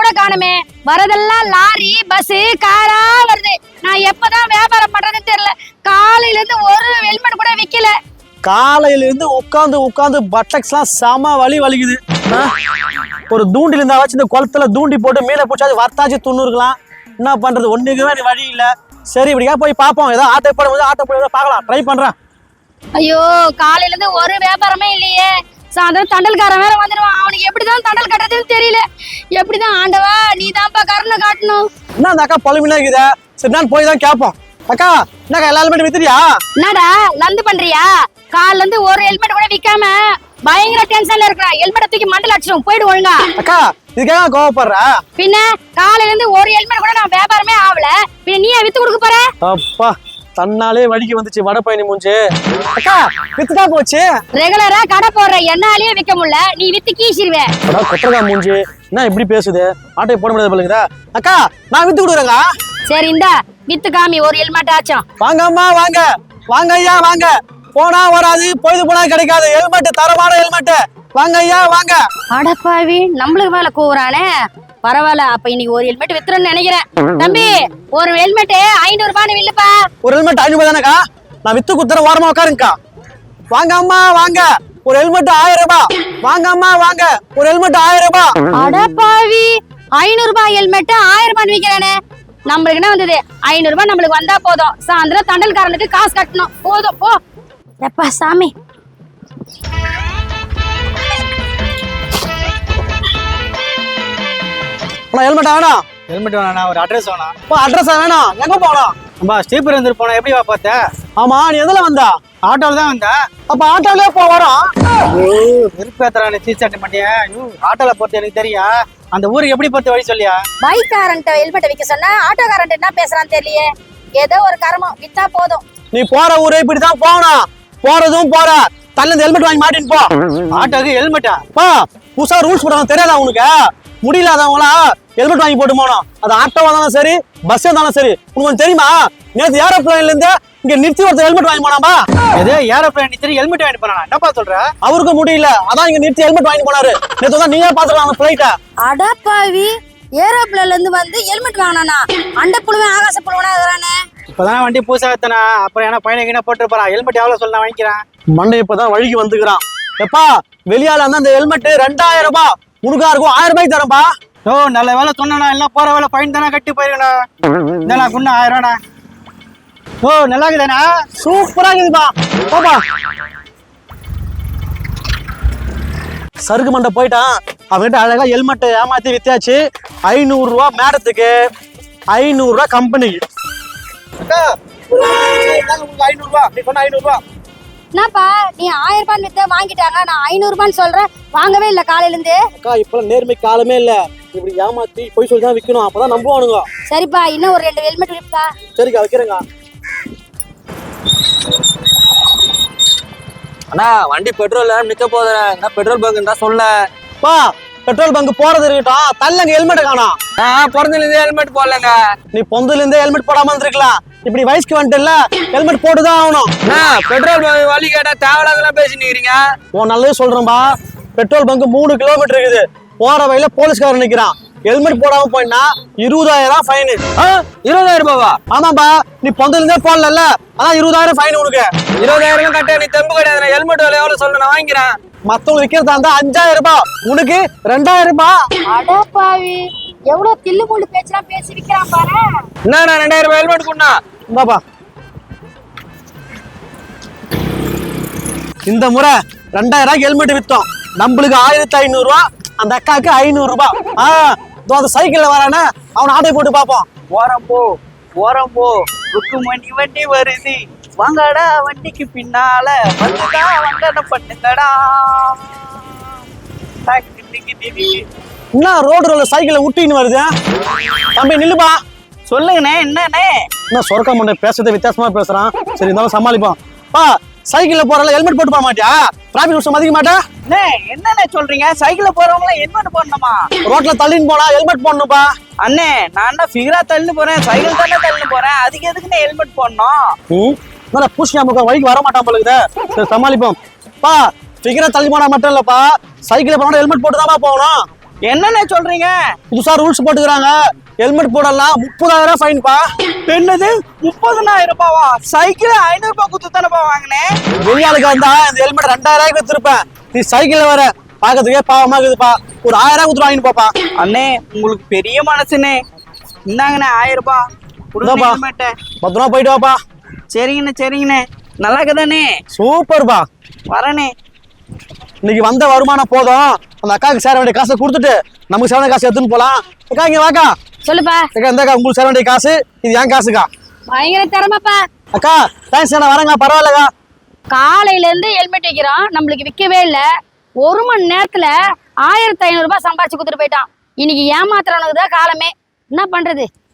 கூட காணுமே. வரதெல்லாம் லாரி பஸ் காரா வருது. நான் எப்பதான் வியாபாரம் பண்றதுன்னு தெரியல. காலையில இருந்து ஒரு ஹெல்மெட் கூட விக்கல. காலையில இருந்து உட்காந்து உட்காந்து பட்டக்ஸ்லாம் செம வலி வலிக்குது? ஒரு தூண்டில் இருந்தாச்சு இந்த குளத்துல தூண்டி போட்டு மீனை பிடிச்சாது வர்த்தாச்சு துண்ணுருக்கலாம் என்ன பண்றது? ஒண்ணுக்குமே வழி இல்ல. சரி இப்படியா போய் பார்ப்போம். ஏதோ ஆட்டோ போடும்போது ஆட்டோ போய் பார்க்கலாம். ட்ரை பண்றேன். ஐயோ காலையில இருந்து ஒரு வியாபாரமே இல்லையே. சாயந்தரம் தண்டல்காரன் வேற வந்துடுவான். அவனுக்கு எப்படிதான் தண்டல் கட்டுறதுன்னு தெரியல. எப்படிதான் ஆண்டவா நீ தான்ப்பா கருணை காட்டணும். என்ன அந்த அக்கா பொழுமினா இருக்குதா சரி நான் போய் தான் கேட்போம் அக்கா என்னக்கா எல்லா ஹெல்மெட் வித்துறியா என்னடா லந்து பண்றியா? கால்ல இருந்து ஒரு ஹெல்மெட் கூட விக்காம பயங்கர டென்ஷன்ல இருக்கிறான் ஹெல்மெட்டை தூக்கி மண்டல அடிச்சிடும் போயிடு ஒழுங்கா. அக்கா இதுக்காக கோவப்படுற? பின்ன காலையில இருந்து ஒரு ஹெல்மெட் கூட நான் வியாபாரமே ஆகல பின்ன நீ வித்து கொடுக்க போற? அப்பா. தன்னாலே வழிக்கு வந்துச்சு வட பயணி மூஞ்சி. அக்கா வித்துட்டா போச்சு? ரெகுலரா கடை போடுற என்னாலேயே விக்க முடியல. நீ வித்து அடா கொட்டகா மூஞ்சி? என்ன இப்படி பேசுது? ஆட்டோ போட முடியாது போலுங்கடா அக்கா நான் வித்து கொடுக்குறேங்க சரி இந்த வித்து காமி ஒரு ஹெல்மெட் ஆச்சும். வாங்க அம்மா வாங்க. வாங்க ஐயா வாங்க. போனா வராது பொழுது போனா கிடைக்காது. ஹெல்மெட் தரமான ஹெல்மெட் வாங்க ஐயா வாங்க. அடப்பாவி நம்மளுக்கு மேல கூவுறானே. பரவாயில்ல அப்ப இன்னைக்கு ஒரு ஹெல்மெட் வித்துறேன்னு நினைக்கிறேன். தம்பி ஒரு ஹெல்மெட் ஐநூறு ரூபான்னு வில்லுப்பா. ஒரு ஹெல்மெட் ஐநூறு தானேக்கா? நான் வித்து குத்துறேன் ஓரமா உட்காருங்கக்கா. வாங்க அம்மா வாங்க. ஒரு ஹெல்மெட் ஆயிரம் ரூபாய். வாங்க அம்மா வாங்க. ஒரு ஹெல்மெட் ஆயிரம் ரூபாய். அடப்பாவி ஐநூறு ரூபாய் ஹெல்மெட் ஆயிரம் ரூபாய் விற்கிறானே நம்மளுக்கு என்ன வந்தது? ஐநூறு ரூபாய் நம்மளுக்கு வந்தா போதும். சாயந்தரம் தண்டல்காரனுக்கு காசு கட்டணும். போதும் போ. எப்பா சாமி. நான் ஹெல்மெட் வேணாம் ஹெல்மெட் வேணா ஒரு அட்ரஸ் வேணாம். அப்பா அட்ரஸ் வேணாம் எங்க போகணும் நம்ம ஸ்டீப்பர் இருந்து போனா எப்படி வா பார்த்த? ஆமா நீ எதுல வந்தா? ஆட்டோல தான் வந்தேன். அப்ப ஆட்டோலயே போ வரோம் விருப்பேத்தரான சீச்சாட்டி மாட்டியா ஆட்டோல போறது எனக்கு தெரியும் அந்த ஊருக்கு எப்படி பார்த்து வழி சொல்லியா? பைக்காரன்ட்ட ஹெல்மெட் விற்க சொன்னா ஆட்டோக்காரன்ட்ட என்ன பேசுறான்னு தெரியலையே. ஏதோ ஒரு கர்மம் வித்தா போதும். நீ போற ஊரே இப்படிதான் போகணும் போறதும் போற. தள்ள ஹெல்மெட் வாங்கி மாட்டின்னு போ. ஆட்டோக்கு ஹெல்மெட்டா பா. புதுசா ரூல்ஸ் போடுறாங்க தெரியாதா உனக்கு? முடியலாதவங்களா? ஹெல்மெட் வாங்கி போட்டு போனோம் அது ஆட்டோவா இருந்தாலும் சரி பஸ் இருந்தாலும் சரி. ஒண்ணு தெரியுமா? நேற்று ஏரோப்ளைன்ல இருந்து இங்க நிறுத்தி ஒருத்தர் ஹெல்மெட் வாங்கி போனாம்பா எது? ஏரோப்ளேன் சரி ஹெல்மெட் வாங்கிட்டு போனா என்னப்பா சொல்ற? அவருக்கு முடியல. அதான் இங்க நிறுத்தி ஹெல்மெட் வாங்கி போனாரு. நேற்று தான் நீயே பாத்துக்கலாம் அந்த பிளைட்ட அடப்பாவி ஏரோப்ளேன்ல இருந்து வந்து ஹெல்மெட் வாங்கினானா? அண்ட புழுவன் ஆகாச புழுவனா இருக்கிறானே? இப்பதான் வண்டி பூசா வைத்தனா அப்புறம் என்ன பையனை கிட்ட போட்டு போறான் ஹெல்மெட் எவ்வளவு சொல்ல வாங்கிக்கிறேன்? மண்டை இப்பதான் வழிக்கு வந்துக்கிறான். எப்பா வெளியால இருந்தா அந்த ஹெல்மெட் ரெண்டாயிரம் ரூபாய். உனக்கா இருக்கும் ஆயிரம் ரூபாய்க்கு தரேன்பா. ஓ நல்ல வேலை சொன்னா எல்லாம் போற வேலை ஃபைன் தானே கட்டி போயிருக்கணும் இதெல்லாம் குண்ணா ஆயிரம் ரூபாண்ணா ஓ நல்லா இருக்குதானே? சூப்பரா இருக்குதுப்பா. போப்பா. சருக்கு மண்டை போயிட்டான். அவன்கிட்ட அழகா ஹெல்மெட் ஏமாத்தி வித்தியாச்சு ஐநூறு ரூபா மேடத்துக்கு. ஐநூறு ரூபா கம்பெனிக்கு ஐநூறு ரூபா நீ சொன்ன ஐநூறு ரூபா. என்னப்பா நீ ஆயிரம் ரூபாய் வித்த வாங்கிட்டாங்க நான் ஐநூறு ரூபான்னு சொல்றேன். வாங்கவே இல்ல காலையில இருந்து அக்கா இப்பெல்லாம் நேர்மை காலமே இல்ல. இப்படி ஏமாத்தி போய் சொல்லி தான் விற்கணும் அப்பதான் நம்புவானுங்க. சரிப்பா இன்னும் ஒரு ரெண்டு ஹெல்மெட் விற்பா. சரிக்கா வைக்கிறேங்க அண்ணா வண்டி பெட்ரோல் நிக்க போதுண்ணே என்ன பெட்ரோல் பங்க் இருந்தா சொல்ல. பா பெட்ரோல் பங்க் போறது இருக்கட்டும். தள்ளங்க ஹெல்மெட் காணோம். நான் பிறந்ததுலேருந்தே ஹெல்மெட் போடலங்க. நீ பொந்துல இருந்தே ஹெல்மெட் போடாம இருந்திருக்கலாம். இப்படி வயசுக்கு வந்துட்டுல ஹெல்மெட் போட்டுதான் ஆகணும். பெட்ரோல் பங்க் வழி கேட்டா தேவையில்லாதெல்லாம் பேசினுக்கிறீங்க உன் நல்லது சொல்றேன்பா. பெட்ரோல் பங்க் மூணு கிலோமீட்டர் இருக்குது. போற வழியில போலீஸ்காரன் நிக்கிறான். ஹெல்மெட் போடாம போயினா இருபதாயிரம் ஃபைன் இருபதாயிரம் ரூபாவா? ஆமாப்பா நீ பொந்துல இருந்தே போடல அதான் இருபதாயிரம் ஃபைன் உனக்கு. இருபதாயிரம் கட்ட நீ தெம்பு கிடையாது ஹெல்மெட் விலை எவ்வளவு சொல்ல நான் வாங்கிக்கிறேன். மத்தவங்க விக்கிறதா இருந்தா அஞ்சாயிரம் ரூபாய். உனக்கு ரெண்டாயிரம் ரூபாய். எவ்வளவு தில்லு முள்ளு பேச்செல்லாம் பேசி விக்கிறான் பாரு. என்ன ரெண்டாயிரம் ரூபாய் ஹெல்மெட் கொண்டா? இந்தாப்பா இந்த முறை ரெண்டாயிரம் ரூபாய்க்கு ஹெல்மெட் வித்தோம். நம்மளுக்கு ஆயிரத்தி ஐநூறு ரூபா அந்த அக்காவுக்கு ஐநூறு ரூபாய் ஆ இதோ அந்த சைக்கிள்ல வரானே அவனை ஆட்டை போட்டு பார்ப்போம். ஓரம் போ ஓரம் போ. ருக்கு மணி வண்டி வருது. வாங்கடா வண்டிக்கு பின்னால. வந்துடா வண்டன பண்ணுங்கடா. என்ன ரோடு ரோல சைக்கிளை விட்டின்னு வருது? தம்பி நில்லுப்பா. சொல்லுங்கண்ணே என்னண்ணே? என்ன சொர்க்க முண்டை பேசுறதே வித்தியாசமா பேசுறான். சரி இருந்தாலும் சமாளிப்போம். பா சைக்கிள்ல போறல ஹெல்மெட் போட்டு போக மாட்டியா? டிராபிக் ரூல்ஸ் மதிக்க மாட்டா அண்ணே என்னண்ணே சொல்றீங்க? சைக்கிள்ல போறவங்க ஹெல்மெட் போடணுமா? ரோட்ல தள்ளின்னு போனா ஹெல்மெட் போடணும்ப்பா. அண்ணே நான் என்ன ஃபிகரா தள்ளின்னு போறேன். சைக்கிள் தானே தள்ளின்னு போறேன். அதுக்கு எதுக்குண்ணே ஹெல்மெட் போடணும்? என்ன பூசி நமக்கு வழிக்கு வர மாட்டான் போலுக்குதே சரி சமாளிப்போம். பா ஃபிகரை தள்ளி போனா மட்டும் இல்லப்பா. சைக்கிள் போனா ஹெல்மெட் போட்டு தான் போகணும். என்னண்ணே சொல்றீங்க? புதுசா ரூல்ஸ் போட்டுக்கிறாங்க. ஹெல்மெட் போடலாம். முப்பதாயிரம் ஃபைன்பா என்னது? முப்பதனாயிரம் ரூபாவா? சைக்கிள் ஐநூறு ரூபாய் குத்து தானேப்பா வாங்கினேன் வெளியாளுக்கு வந்தா இந்த ஹெல்மெட் ரெண்டாயிரம் ரூபாய்க்கு வித்துருப்பேன் நீ சைக்கிள்ல வர பாக்கிறதுக்கே பாவமா இருக்குதுப்பா. ஒரு ஆயிரம் கொடுத்து வாங்கிட்டு போப்பா. அண்ணே உங்களுக்கு பெரிய மனசுண்ணே. இந்தாங்கண்ணே ஆயிரம் ரூபாய் கொடுங்க இந்தாப்பா. ஹெல்மெட்டை பத்திரமா போயிட்டு வாப்பா. சரிங்கண்ணே சரிங்கண்ணே. நல்லா இருக்குதானே சூப்பர்ப்பா. வரேனே இன்னைக்கு வந்த வருமானம் போதும். அந்த அக்காவுக்கு சேர வேண்டிய காசை கொடுத்துட்டு நமக்கு சேர வேண்டிய காசு எடுத்துன்னு போலாம். அக்கா இங்க வாக்கா. சொல்லுப்பா. அக்கா இந்தாக்கா உங்களுக்கு சேர வேண்டிய காசு. இது என் காசுக்கா. பயங்கர திறமைப்பா. அக்கா தேங்க்ஸ் நான் வரேங்க பரவாயில்லக்கா. காலையில இருந்து ஹெல்மெட் வைக்கிறோம் நம்மளுக்கு விற்கவே இல்ல. ஒரு மணி நேரத்துல ஆயிரத்தி ஐநூறு ரூபாய் சம்பாதிச்சு கொடுத்துட்டு போயிட்டான். இன்னைக்கு ஏமாத்துறவனுக்கு தான் காலமே. என்ன பண்றது?